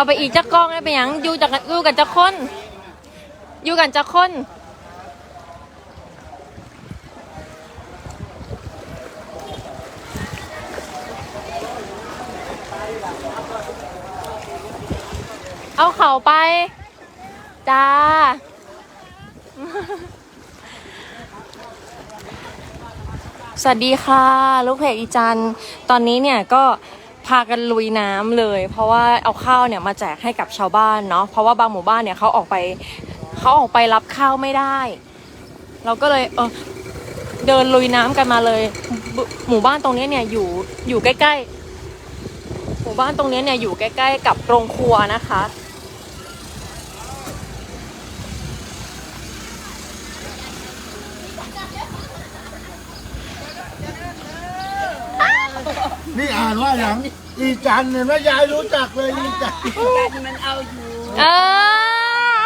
เอาไปอีกจักกล้องได้ไปหยังอยู่จากอยู่กันจักคนอยู่กันจักคนเอาเข่าไป จ้า สวัสดีค่ะ ลูกเพจอีจัน ตอนนี้เนี่ยก็ พากันลุยน้ำเลย เพราะว่าเอาข้าวเนี่ยมาแจกให้กับชาวบ้านเนาะเพราะว่าบางหมู่บ้านเนี่ยเขาออกไปเขาออกไปรับข้าวไม่ได้ เราก็เลยเออเดินลุยน้ำกันมาเลยหมู่หมู่บ้านตรงนี้เนี่ยอยู่อยู่ใกล้ ๆ หมู่บ้านตรงนี้เนี่ยอยู่ใกล้ ๆ กับโรงครัวนะคะ นี่อ่านว่าอย่างอีจันเนี่ยแม่ยายรู้จักเลยอีจันกันมันเอาอยู่ เออ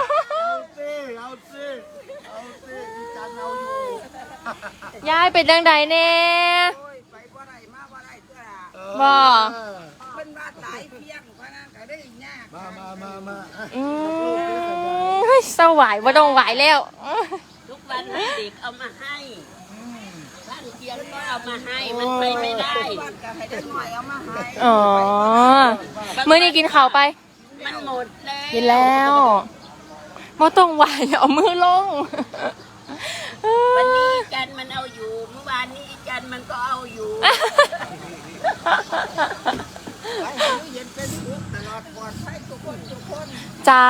สิเอาสิเอาสิอีจันเอาอยู่ยายเป็นดังใดแน่ โอ้ยไปบ่ได้มาบ่ได้ตัวละเออบ่เพิ่นว่าตายเพียงเพราะนั้นก็ได้ยากมามามามาอะอืมสวายว่าต้องไหวแล้ว ทุกวันให้เด็กเอามาให้ บ้านเพียงก็เอามาให้ มันไปไม่ได้บ้านก็ให้ได้หน่อยเอามาให้อ๋อมื้อนี้กินข้าวไป มันหมดแล้วกินแล้วว่าต้องไหวเอามือลง วันนี้อีจันมันเอาอยู่ เมื่อวานนี้อีจันมันก็เอาอยู่ไปให้อยู่เย็นเป็นสุขตลอดปลอดภัยทุกคนทุกคนจ้า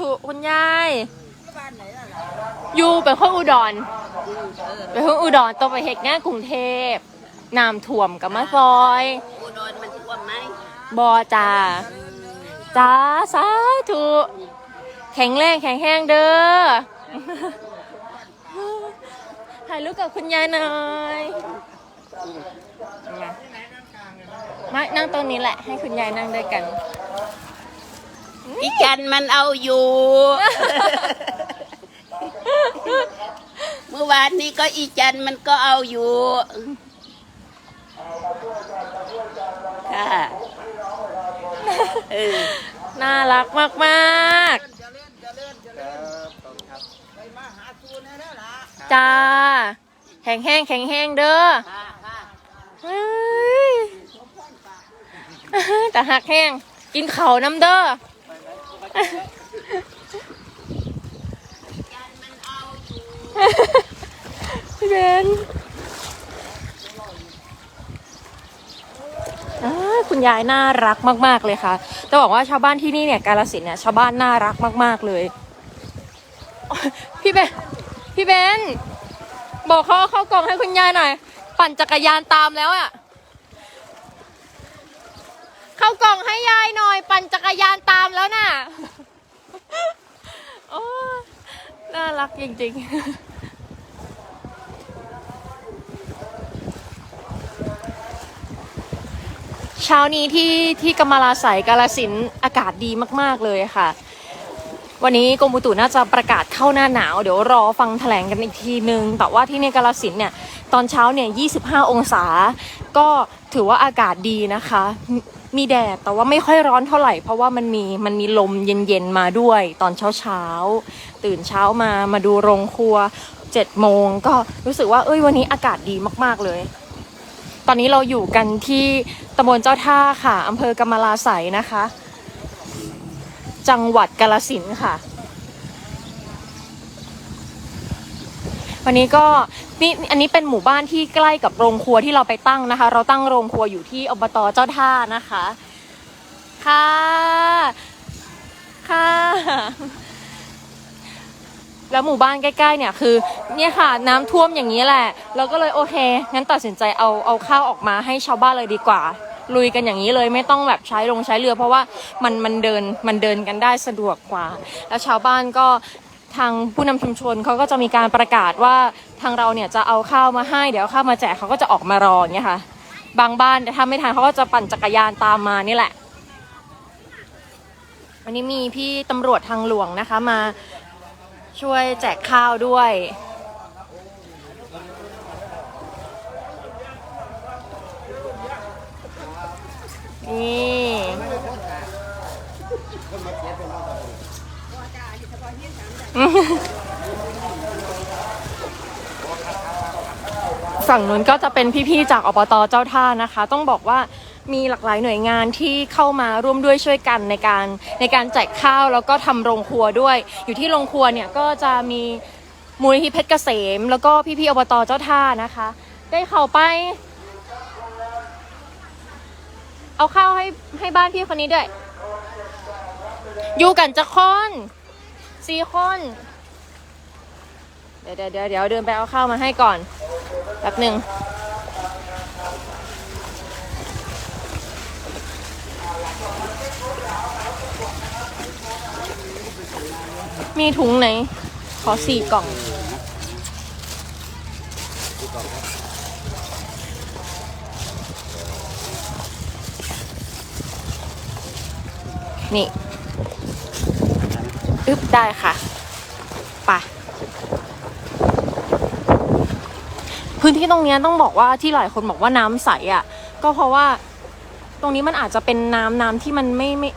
ถูกคุณยาย อยู่เป็นคนอุดรเป็นคนอุดรต้องไปเหตุงานกรุงเทพน้ำท่วมกับมาซอยอุดรมันท่วมไหมบอจ้าจ้าสาธุแข็งแรงแข็งแห้งเด้อถ่ายรูปกับคุณยายหน่อยมามานั่งตรงนี้แหละ ให้คุณยายนั่งด้วยกัน อีจันมันเอาอยู่ มื่อวานนี้ก็อีจันมันก็เอาอยู่ค่ะเออน่ารักมากเจริญเจริญเจริญไปมาหาตูนแล้วล่ะๆจ้าแข็งแห้งแข็งแห้งเด้อค่ะค่ะเฮ้ยแต่หักแห้งกินเข่าวน้ำเด้อพี่เบนอ้ายคุณยายน่ารักมาก ๆ เลยค่ะจะบอกว่าชาวบ้านที่นี่เนี่ยกาลสินเนี่ยชาวบ้านน่ารักมาก ๆ เลย พี่เบนพี่เบนบอกเขาเข้ากล่องให้คุณยายหน่อย ปั่นจักรยานตามแล้วอะเข้ากล่องให้ยายหน่อย ปั่นจักรยานตามแล้วน่ะโอ้น่ารักจริง ๆ เช้านี้ที่ที่กำมะลาใสกาลสินอากาศดีมากๆเลยค่ะ วันนี้กรมอุตุน่าจะประกาศเข้าหน้าหนาว เดี๋ยวรอฟังแถลงกันอีกทีนึง แต่ว่าที่ในกาลสินเนี่ยตอนเช้าเนี่ย 25 องศา ก็ถือว่าอากาศดีนะคะ มีแดดแต่ว่าไม่ค่อยร้อนเท่าไหร่ เพราะว่ามันมีมันมีลมเย็นๆมาด้วย ตอนเช้าเช้าๆตื่นเช้ามามาดูโรงครัว7โมงก็รู้สึกว่าเอ้ยวันนี้อากาศดีมากๆเลย ตอนนี้เราอยู่กันที่ตำบลเจ้าท่าค่ะอำเภอกำมะลาไสยนะคะ จังหวัดกาลสินค่ะ วันนี้ก็นี่อันนี้เป็นหมู่บ้านที่ใกล้กับโรงครัวที่เราไปตั้งนะคะ เราตั้งโรงครัวอยู่ที่อบตเจ้าท่านะคะ ค่ะ ค่ะ แล้วหมู่บ้านใกล้ๆเนี่ยคือเนี่ยค่ะน้ำท่วมอย่างนี้แหละเราก็เลยโอเคงั้นตัดสินใจเอาเอาข้าวออกมาให้ชาวบ้านเลยดีกว่า ลุยกันอย่างนี้เลยไม่ต้องแบบใช้ลงใช้เรือ เพราะว่ามันมันเดินมันเดินกันได้สะดวกกว่า แล้วชาวบ้านก็ทางผู้นำชุมชนเขาก็จะมีการประกาศว่าทางเราเนี่ยจะเอาข้าวมาให้ เดี๋ยวข้าวมาแจกเขาก็จะออกมารออย่างเงี้ยค่ะ บางบ้านแต่ถ้าไม่ทันเขาก็จะปั่นจักรยานตามมานี่แหละวันนี้มีพี่ตำรวจทางหลวงนะคะมา ช่วยแจกข้าวด้วย นี่สั่งนู้นก็จะเป็นพี่ๆจากอบตเจ้าท่านะคะ ต้องบอกว่า มีหลากหลายหน่วยงานที่เข้ามาร่วมด้วยช่วยกันในการในการแจกข้าวแล้วก็ทำโรงครัวด้วย อยู่ที่โรงครัวเนี่ยก็จะมีมูลนิธิเพชรเกษม แล้วก็พี่ๆอบตเจ้าท่านะคะ ได้เข้าไป เอาข้าวให้ให้บ้านพี่คนนี้ด้วย อยู่กันจะคนสี่คนเดี๋ยวเดี๋ยวเดี๋ยวเดี๋ยวเดินไปเอาข้าวมาให้ก่อนแป๊บหนึ่ง มีถุงไหน ขอสี่กล่องนี่อึบได้ค่ะไปพื้นที่ตรงนี้ต้องบอกว่าที่หลายคนบอกว่าน้ำใสอะ ก็เพราะว่าตรงนี้มันอาจจะเป็นน้ำน้ำที่มันไม่ไม่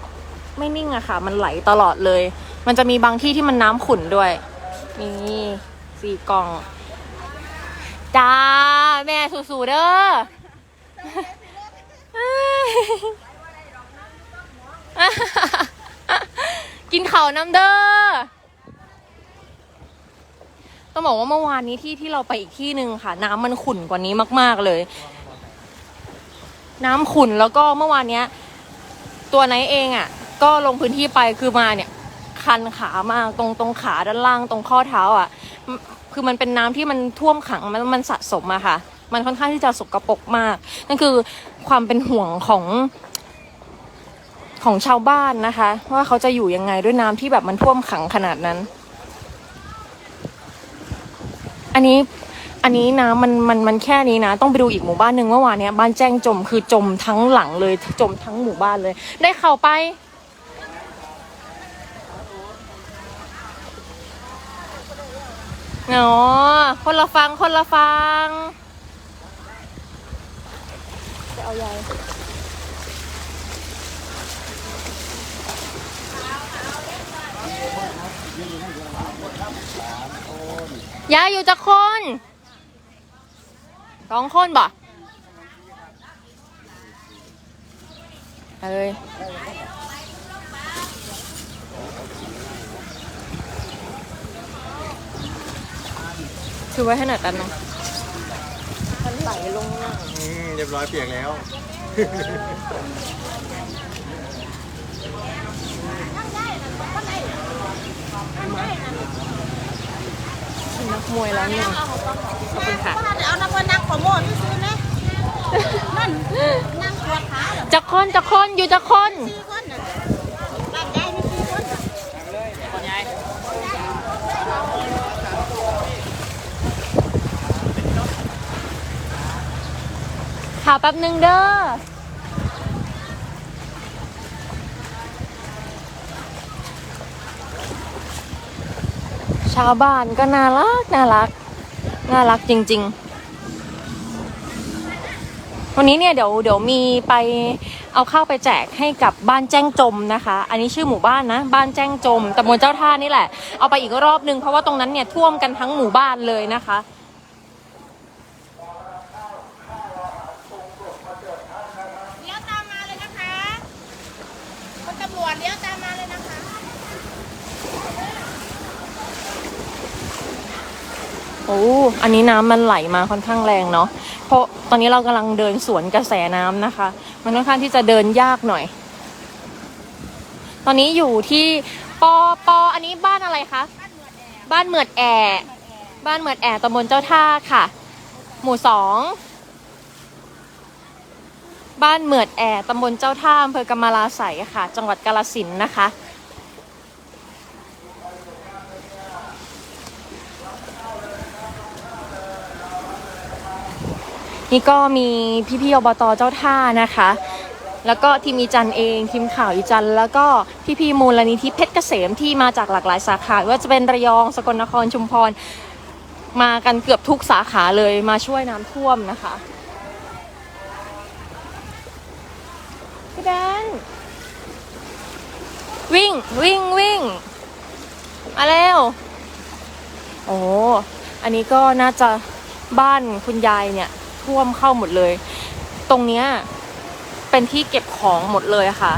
ไม่นิ่งอะค่ะ มันไหลตลอดเลย มันจะมีบางที่ที่มันน้ำขุ่นด้วย นี่สี่กล่อง จ้า แม่สู้ๆเด้อกินเขาน้ำเด้อ ต้องบอกว่าเมื่อวานนี้ที่ที่เราไปอีกที่หนึ่งค่ะ น้ำมันขุ่นกว่านี้มาก ๆเลย น้ำขุ่นแล้วก็เมื่อวานเนี้ย ตัวไนเองอะ ก็ลงพื้นที่ไปคือมาเนี่ย คันขามากตรงตรงขาด้านล่างตรงข้อเท้าอะ คือมันเป็นน้ำที่มันท่วมขังมันมันสะสมอะค่ะ มันค่อนข้างที่จะสกรปรกมาก นั่นคือความเป็นห่วงของของชาวบ้านนะคะ ว่าเขาจะอยู่ยังไงด้วยน้ำที่แบบมันท่วมขังขนาดนั้น อันนี้อันนี้นะมันมันมันแค่นี้นะ ต้องไปดูอีกหมู่บ้านหนึ่งเมื่อวานเนี้ยบ้านแจ้งจมคือจมทั้งหลังเลยจมทั้งหมู่บ้านเลย ได้เข้าไป อ๋อ คนละฟัง คนละฟัง จะเอายายยายอยู่จะคนสองคนบ่เอ้ย ถือไว้ให้หน่อยแป๊บนึงมันไหลลงหน้าอืมเรียบร้อยเปียกแล้ว นักมวยแล้วหนึ่งขอบคุณค่ะ เอานักว่านักขโมยที่ซื้อนะนั่นนั่งปวดขาเหรอจะคนจะคนอยู่จะคนสี่คนน่ะบ้านยายมีสี่คนน่ะ ข่าวแป๊บหนึ่งเด้อชาวบ้านก็น่ารักน่ารัก น่ารักจริง ๆ วันนี้เนี่ยเดี๋ยวเดี๋ยวมีไปเอาข้าวไปแจกให้กับบ้านแจ้งจมนะคะ อันนี้ชื่อหมู่บ้านนะ บ้านแจ้งจมตำบลเจ้าท่านี่แหละ เอาไปอีกรอบนึงเพราะว่าตรงนั้นเนี่ยท่วมกันทั้งหมู่บ้านเลยนะคะ เลี้ยวตามมาเลยนะคะคนตำรวจเลี้ยวตามมาเลยนะคะ โอ้อันนี้น้ำมันไหลมาค่อนข้างแรงเนาะ เพราะตอนนี้เรากำลังเดินสวนกระแสน้ำนะคะ มันค่อนข้างที่จะเดินยากหน่อย ตอนนี้อยู่ที่ปอปออันนี้บ้านอะไรคะ บ้านเหมือดแอบ้านเหมือดแอตำบลเจ้าท่าค่ะ หมู่สองบ้านเหมือดแอตำบลเจ้าท่าอำเภอกำมลาไสยค่ะ จังหวัดกาฬสินธุ์นะคะ นี่ก็มีพี่ๆอบตเจ้าท่านะคะ แล้วก็ทีมอีจันเองทีมข่าวอีจันแล้วก็พี่ๆมูลนิธิเพชรเกษมที่มาจากหลากหลายสาขาว่าจะเป็นระยองสกลนครชุมพรมากันเกือบทุกสาขาเลยมาช่วยน้ำท่วมนะคะพี่แดนวิ่งวิ่งวิ่งมาเร็วโอ้อันนี้ก็น่าจะบ้านคุณยายเนี่ย ท่วมเข้าหมดเลย ตรงเนี้ยเป็นที่เก็บของหมดเลยค่ะ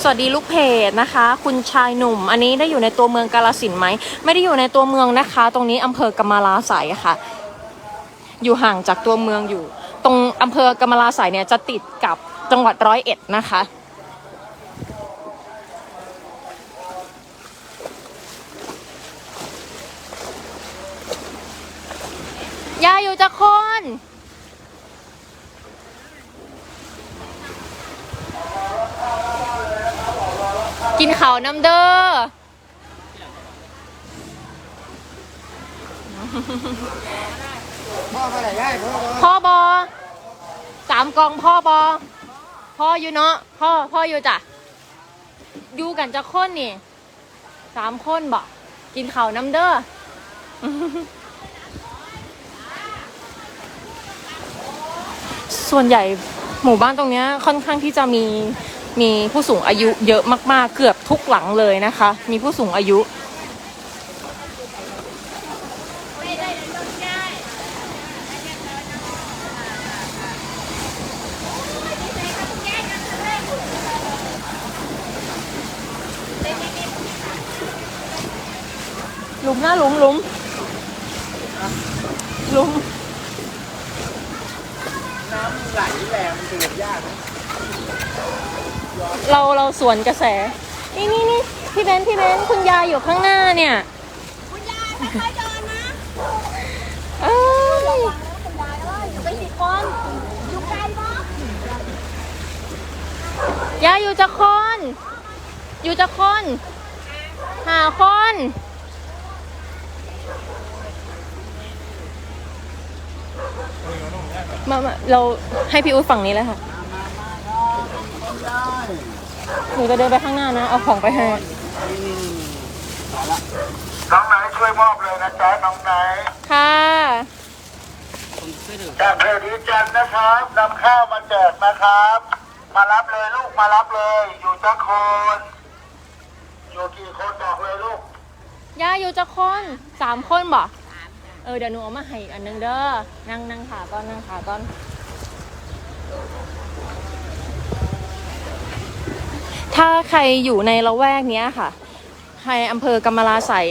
สวัสดีลูกเพจนะคะ คุณชายหนุ่ม อันนี้ได้อยู่ในตัวเมืองกาลสินไหม ไม่ได้อยู่ในตัวเมืองนะคะ ตรงนี้อำเภอกำมะลาไสยค่ะ อยู่ห่างจากตัวเมืองอยู่ ตรงอำเภอกำมะลาไสยเนี่ยจะติดกับจังหวัดร้อยเอ็ดนะคะ ยายอยู่จะคนกินข้าวน้ำเด้อพ่อก็ได้ได้พ่อก็พ่อบอสามกล่องพ่อบอพ่ออยู่เนาะพ่อพ่ออยู่จ้ะอยู่กันจะคนนี่สามคนบอกกินข้าวน้ำเด้อ ส่วนใหญ่หมู่บ้านตรงนี้ค่อนข้างที่จะมีมีผู้สูงอายุเยอะมากๆ เกือบทุกหลังเลยนะคะ มีผู้สูงอายุ หลุมหน้าหลุมหลุมหลุม น้ำไหลแรงมันดูดยากนะ เราเราสวนกระแส นี่นี่นี่พี่เบนซ์พี่เบนซ์คุณยายอยู่ข้างหน้าเนี่ย คุณยายค่อยๆเดินนะเอ้ยคุณยายเอ้ยอยู่เป็นสิบคนอยู่ไกลปะยายอยู่จะคน อยู่จะคน หาคนมามาเราให้พี่อุ๊ดฝั่งนี้เลยค่ะได้ หนูจะเดินไปข้างหน้านะ เอาของไปให้ น้องไหนช่วยมอบเลยนะจ๊ะน้องไหนค่ะ จากเพจดีจันทร์นะครับนำข้าวมาแจกนะครับ มารับเลยลูกมารับเลย อยู่จักคน อยู่กี่คนบอกเลยลูกยายอยู่จะคนสามคนบ่เออเดี๋ยวหนูเอามาให้อีกอันหนึงเด้อ นั่งนั่งขาก่อนนั่งขาก่อน ถ้าใครอยู่ในละแวกเนี้ยค่ะ ใครอำเภอกำมะลาไสย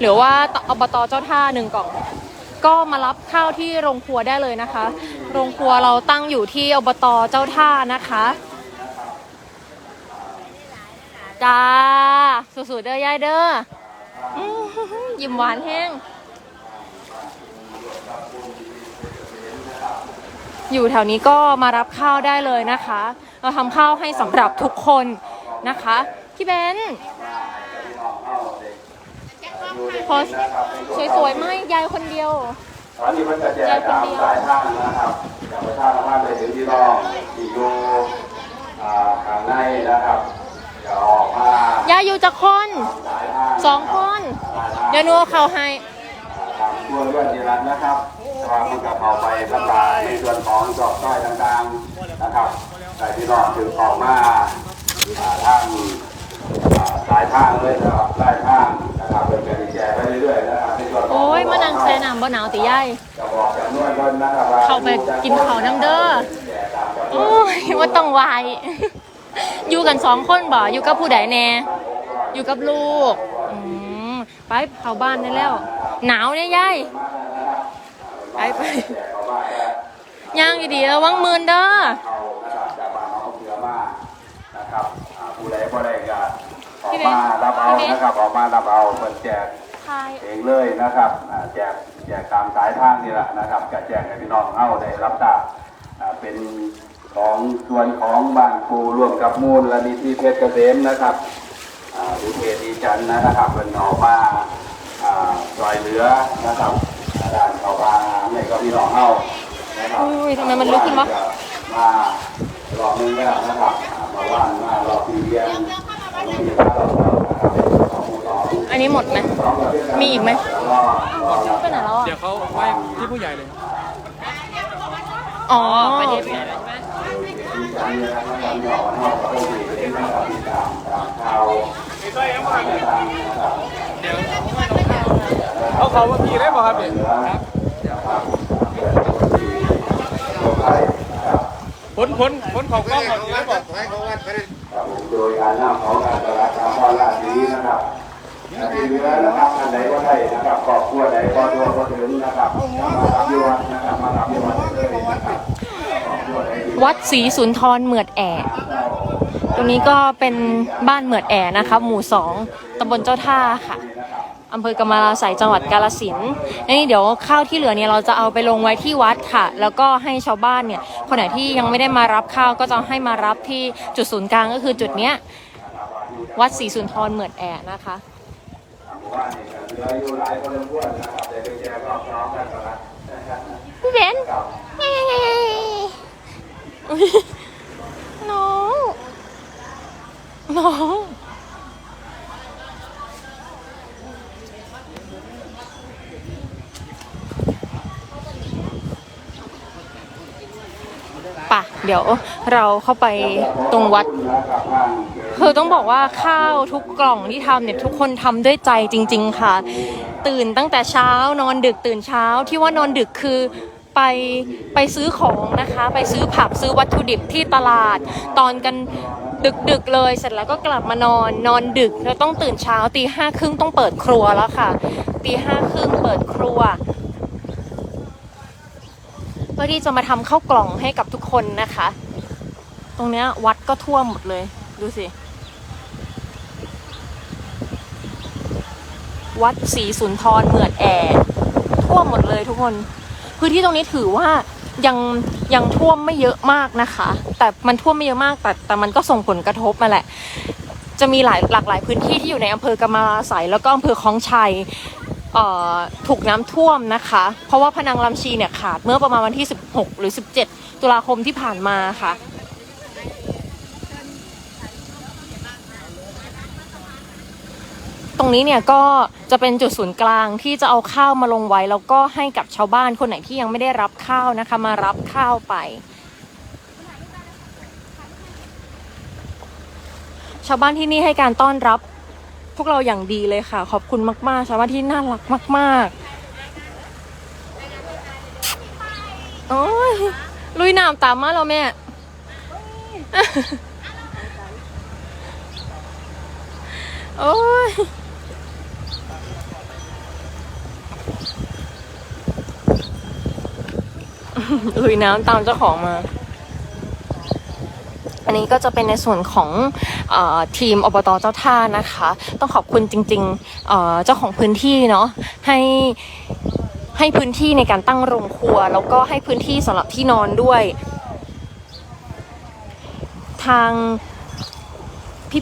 หรือว่าอบตเจ้าท่าหนึ่งกล่อง ก็มารับข้าวที่โรงครัวได้เลยนะคะ โรงครัวเราตั้งอยู่ที่อบตเจ้าท่านะคะจ้าสุดๆเด้อยายเด้อยิ้มหวานแห้ง อยู่แถวนี้ก็มารับข้าวได้เลยนะคะ เราทำข้าวให้สำหรับทุกคนนะคะพี่เบนซ์พอสวยๆไหมยายคนเดียววันนี้มันจะแจกตามสายทางนะครับจากประชาสัมพันธ์ไปถึงพี่น้องที่อยู่อ่าข้างในนะครับจะออกมายายอยู่จะคนสายทางสองคนเดี๋ยวหนูเอาเข้าวให้ทางตัวเลื่อนที่รันนะครับแต่ว่ามันก็เข้าไปลำบากในส่วนของจอบต้อยต่างๆนะครับ แต่พี่น้องถึงออกมาอ่าทางอ่าสายทางเลยนะครับสายทางนะครับเป็นการแจกไปเรื่อยๆนะครับในส่วนของโอ้ยมานั่งแช่น้ำบ่หนาวติยายจะบอกจำนวนคนนะครับว่เข้าไปกินข้าวน้ำเด้อโอ้ยว่าต้องวายอยู่กันสองคนบ่อยู่กับผู้ใดแน่อยู่กับลูกอืมไปเข้าบ้านได้แล้ว หนาวเนี่ยยายไปไปย่างดีๆระวังมืนเด้อ เอานะครับจากบ้านน้องเสือมานะครับอ่าผู้ใดผู้ใดก็ ออกมารับเอานะครับออกมารับเอาเปิดแจกทายเองเลยนะครับอ่าแจกแจกตามสายทางนี่แหละนะครับก็แจกให้พี่น้องเอาได้รับทราบอ่าเป็นของส่วนของบ้านปูร่วมกับมูลและนิธิเพชรเกษมนะครับอ่าดูเพจดีจันทร์นะครับเป็นออกมาอ่าซอยเหลือนะครับอ่าด้านเขาบางให้กับพี่น้องเอานะครับอุ้ยทำไมมันลุกขึ้นวะมารอบนึงแล้วนะครับอ่ามาว่านมารอบที่เรียน มีพระเรานะครับของผู้สอนอันนี้หมดไหมมีอีกไหมไปไหนแล้วอะ เดี๋ยวเขาไว้ที่ผู้ใหญ่เลย อ๋อประเด็นใช่ไหมการเงินนะครับการเงินออกนอกประเทศเป็นนะครับติดตามตามข่าวต่างๆนะครับเอาเขามาพีได้ป่ะครับเนี่ยเหลือนะครับเกิดที่โลกไทยนะครับผลผลผลเขากล้องมาพีได้ป่ะ ครับผมโดยการนำของการตลาดตามพ่อราชนี้นะครับที่เหลือนะครับท่านใดก็ได้นะครับครอบครัวไหนก็ตัวก็ถึงนะครับมารับยวนนะครับมารับยวนเลยนะครับวัดศรีสุนทรเหมือดแอะตรงนี้ก็เป็นบ้านเหมือดแอะนะคะ หมู่สองตำบลเจ้าท่าค่ะ อำเภอกำมะลาไสยจังหวัดกาลสินนี่เดี๋ยวข้าวที่เหลือเนี่ยเราจะเอาไปลงไว้ที่วัดค่ะ แล้วก็ให้ชาวบ้านเนี่ยคนไหนที่ยังไม่ได้มารับข้าวก็จะให้มารับที่จุดศูนย์กลางก็คือจุดเนี้ยวัดศรีสุนทรเหมือดแอะนะคะว่านี่ก็เหลืออยู่หลายคนล้วนนะครับแต่เป็นแจกรอบน้องกันตลาดนะครับ พี่เบนน้อง น้อง ปะเดี๋ยวเราเข้าไปตรงวัด คือต้องบอกว่าข้าวทุกกล่องที่ทำเนี่ยทุกคนทำด้วยใจจริง ๆ ค่ะ ตื่นตั้งแต่เช้านอนดึกตื่นเช้าที่ว่านอนดึกคือไปไปซื้อของนะคะ ไปซื้อผักซื้อวัตถุดิบที่ตลาด ตอนกันดึกๆเลยเสร็จแล้วก็กลับมานอนนอนดึกแล้วต้องตื่นเช้าตีห้าครึ่งต้องเปิดครัวแล้วค่ะตีห้าครึ่งเปิดครัว เพื่อที่จะมาทำข้าวกล่องให้กับทุกคนนะคะ ตรงเนี้ยวัดก็ท่วมหมดเลย ดูสิ วัดศรีสุนทรเหมือดแอท่วมหมดเลยทุกคน พื้นที่ตรงนี้ถือว่ายังยังท่วมไม่เยอะมากนะคะ แต่มันท่วมไม่เยอะมาก แต่แต่มันก็ส่งผลกระทบมาแหละ จะมีหลายหลากหลายพื้นที่ที่อยู่ในอำเภอกำมะลาไสยแล้วก็อำเภอคลองชัย ถูกน้ำท่วมนะคะ เพราะว่าพนังลำชีเนี่ยขาดเมื่อประมาณวันที่ 16 หรือ 17 ตุลาคมที่ผ่านมาค่ะ ตรงนี้เนี่ยก็จะเป็นจุดศูนย์กลางที่จะเอาข้าวมาลงไว้ แล้วก็ให้กับชาวบ้านคนไหนที่ยังไม่ได้รับข้าวนะคะ มารับข้าวไป ชาวบ้านที่นี่ให้การต้อนรับ พวกเราอย่างดีเลยค่ะ ขอบคุณมาก ๆ ชาวบ้านที่น่ารักมาก ๆ โอ้ยลุยน้ำตามมาแล้วแม่ โอ้ยลุยน้ำตามเจ้าของมา อันนี้ก็จะเป็นในส่วนของอทีมอบตเจ้าท่านะคะ ต้องขอบคุณจริงๆเเจ้าของพื้นที่เนาะให้ให้พื้นที่ในการตั้งโรงครัว แล้วก็ให้พื้นที่สำหรับที่นอนด้วย ทาง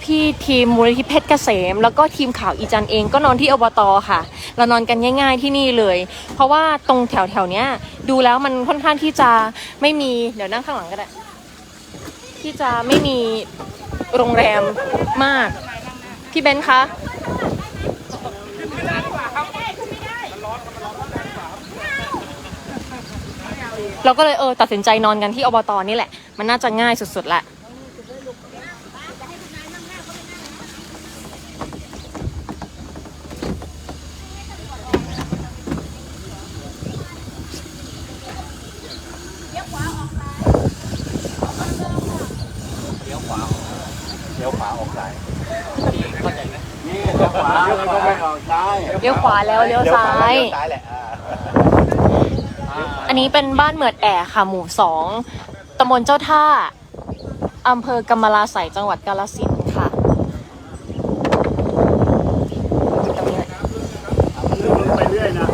พี่ๆทีมมูลนิธิเพชรเกษม แล้วก็ทีมข่าวอีจันเองก็นอนที่อบตค่ะ เรานอนกันง่าย ๆที่นี่เลย เพราะว่าตรงแถวๆเนี้ยดูแล้วมันค่อนข้างที่จะไม่มีเดี๋ยวนั่งข้างหลังก็ได้ ที่จะไม่มีโรงแรมมาก พี่เบนซ์คะเราก็เลยเออตัดสินใจนอนกันที่อบตนี่แหละ มันน่าจะง่ายสุดๆแหละ เดี๋ยวขวาออกซ้ายนี่ขวาแล้วก็ไม่ออกซ้ายเลี้ยวขวาแล้วเลี้ยวซ้ายซ้ายแหละอันนี้เป็นบ้านเหมือดแอะค่ะ หมู่สองตำบลเจ้าท่าอำเภอกำมะลาไสยจังหวัดกาฬสินธุ์ค่ะตรงนี้แหละ ไปเรื่อยนะ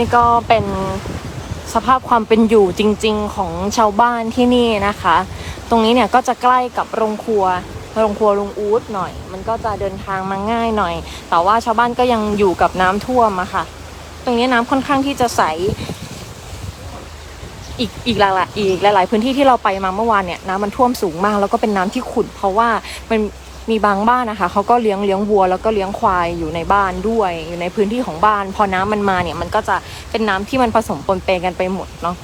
นี่ก็เป็นสภาพความเป็นอยู่จริง ๆ ของชาวบ้านที่นี่นะคะ ตรงนี้เนี่ยก็จะใกล้กับโรงครัวโรงครัวลุงอู๊ดหน่อย มันก็จะเดินทางมาง่ายหน่อย แต่ว่าชาวบ้านก็ยังอยู่กับน้ำท่วมอะค่ะ ตรงนี้น้ำค่อนข้างที่จะใส อีกอีกหลายๆอีกหลาย ๆ พื้นที่ที่เราไปมาเมื่อวานเนี่ยน้ำมันท่วมสูงมาก แล้วก็เป็นน้ำที่ขุ่นเพราะว่ามัน มีบางบ้านนะคะเขาก็เลี้ยงเลี้ยงวัว แล้วก็เลี้ยงควายอยู่ในบ้านด้วย อยู่ในพื้นที่ของบ้าน พอน้ำมันมาเนี่ยมันก็จะเป็นน้ำที่มันผสมปนเปกันไปหมดเนาะ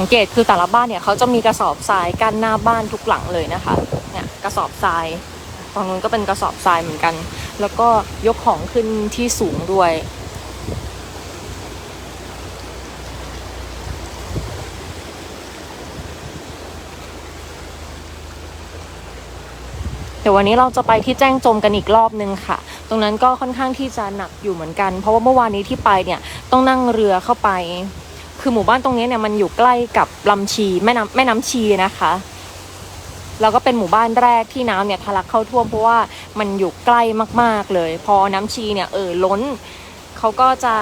สังเกตคือแต่ละบ้านเนี่ยเขาจะมีกระสอบทรายกั้นหน้าบ้านทุกหลังเลยนะคะเนี่ยกระสอบทรายตรงนู้นก็เป็นกระสอบทรายเหมือนกัน แล้วก็ยกของขึ้นที่สูงด้วยเดี๋ยววันนี้เราจะไปที่แจ้งจมกันอีกรอบนึงค่ะ ตรงนั้นก็ค่อนข้างที่จะหนักอยู่เหมือนกัน เพราะว่าเมื่อวานนี้ที่ไปเนี่ยต้องนั่งเรือเข้าไป คือหมู่บ้านตรงนี้เนี่ยมันอยู่ใกล้กับลำชีแม่น้ำแม่น้ำชีนะคะแล้วก็เป็นหมู่บ้านแรกที่น้ำเนี่ยทะลักเข้าท่วมเพราะว่ามันอยู่ใกล้มาก ๆเลย พอน้ำชีเนี่ยเออล้นเขาก็จะ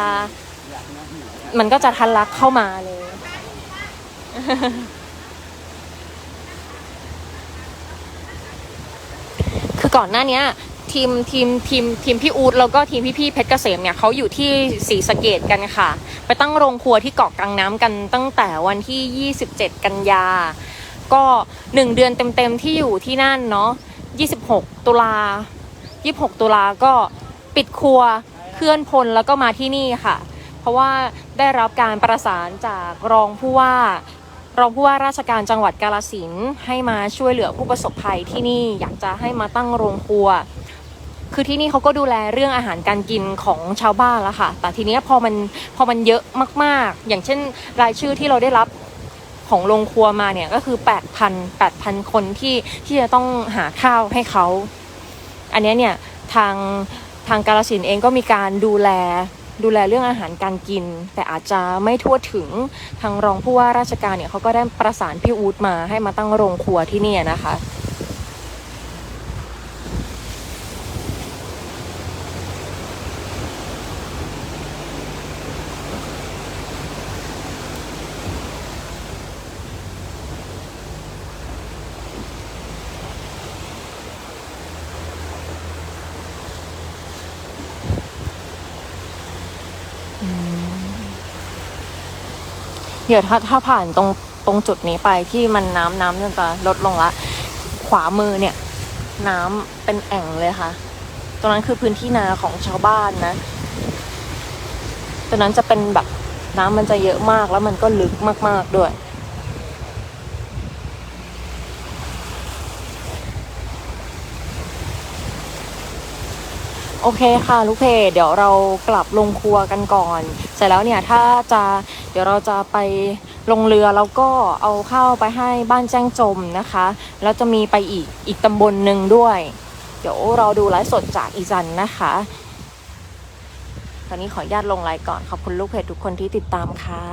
มันก็จะทะลักเข้ามาเลย คือก่อนหน้านี้ ทีมทีมทีมทีมพี่อูดแล้วก็ทีมพี่ๆเพชรเกษมเนี่ยเขาอยู่ที่ศรีสะเกดกันค่ะ ไปตั้งโรงครัวที่เกาะกลางน้ำกันตั้งแต่วันที่ 27 กันยา ก็หนึ่งเดือนเต็มๆที่อยู่ที่นั่นเนาะ26 ตุลา 26 ตุลาก็ปิดครัวเคลื่อนพลแล้วก็มาที่นี่ค่ะ เพราะว่าได้รับการประสานจากรองผู้ว่ารองผู้ว่าราชการจังหวัดกาลสินให้มาช่วยเหลือผู้ประสบภัยที่นี่อยากจะให้มาตั้งโรงครัว คือที่นี่เขาก็ดูแลเรื่องอาหารการกินของชาวบ้านแล้วค่ะ แต่ทีเนี้ยพอมันพอมันเยอะมากๆ อย่างเช่น รายชื่อที่เราได้รับของโรงครัวมาเนี่ยก็คือ 8,000 8,000 คนที่ที่จะต้องหาข้าวให้เขา อันนี้เนี่ยทางทางกาลสินเองก็มีการดูแลดูแลเรื่องอาหารการกิน แต่อาจจะไม่ทั่วถึงทางรองผู้ว่าราชการเนี่ยเขาก็ได้ประสานพี่อูดมาให้มาตั้งโรงครัวที่นี่นะคะ เดี๋ยวถ้าถ้าผ่านตรงตรงจุดนี้ไปที่มันน้ำน้ำจะลดลงละ ขวามือเนี่ย น้ำเป็นแอ่งเลยค่ะ ตรงนั้นคือพื้นที่นาของชาวบ้านนะตรงนั้นจะเป็นแบบน้ำมันจะเยอะมากแล้วมันก็ลึกมากๆด้วย โอเคค่ะลูกเพจเดี๋ยวเรากลับลงครัวกันก่อน เสร็จแล้วเนี่ยถ้าจะเดี๋ยวเราจะไปลงเรือแล้วก็เอาข้าวไปให้บ้านแจ้งจมนะคะ แล้วจะมีไปอีกอีกตำบลหนึ่งด้วย เดี๋ยวเราดูไลฟ์สดจากอีจันนะคะ ตอนนี้ขออนุญาตลงไลฟ์ก่อนขอบคุณลูกเพจทุกคนที่ติดตามค่ะ